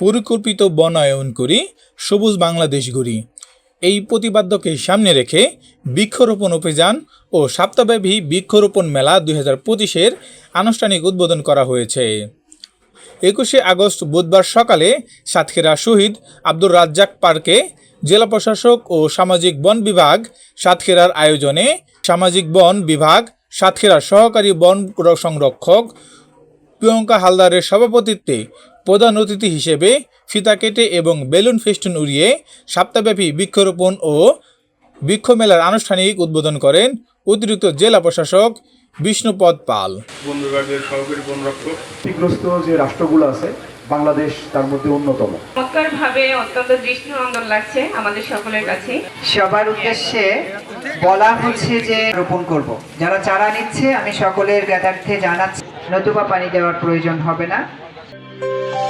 পরিকল্পিত বনায়ন করি, সবুজ বাংলাদেশ গড়ি। এই প্রতিপাদ্যকে সামনে রেখে বৃক্ষরোপণ অভিযান ও সপ্তাহব্যাপী বৃক্ষরোপণ মেলা দুই হাজার পঁচিশের আনুষ্ঠানিক উদ্বোধন করা হয়েছে। একুশে আগস্ট বুধবার সকালে সাতক্ষীরা শহীদ আব্দুর রাজ্জাক পার্কে জেলা প্রশাসক ও সামাজিক বন বিভাগ সাতক্ষীরার আয়োজনে সামাজিক বন বিভাগ সাতক্ষীরার সহকারী বন সংরক্ষক প্রিয়ঙ্কা হালদারের সভাপতিত্বে প্রধান অতিথি হিসেবে ফিতা কেটে এবং বেলুন ফেস্টুন উড়িয়ে সপ্তাহব্যাপী বৃক্ষরোপণ ও বৃক্ষ মেলার আনুষ্ঠানিক উদ্বোধন করেন অতিরিক্ত জেলা প্রশাসক বিষ্ণুপদ পাল। বন বিভাগের সহকারী বন রক্ষক। ক্ষতিগ্রস্ত যে রাষ্ট্রগুলো আছে বাংলাদেশ তার মধ্যে অন্যতম। ভাবে অত্যন্ত দৃষ্টিনন্দন লাগছে আমাদের সকলের কাছে। সবার উদ্দেশ্যে বলা হচ্ছে যে রোপণ করব। যারা চারা নিচ্ছে আমি সকলের জ্ঞাতার্থে জানাচ্ছি নতুবা পানি দেওয়ার প্রয়োজন হবে না। Thank you.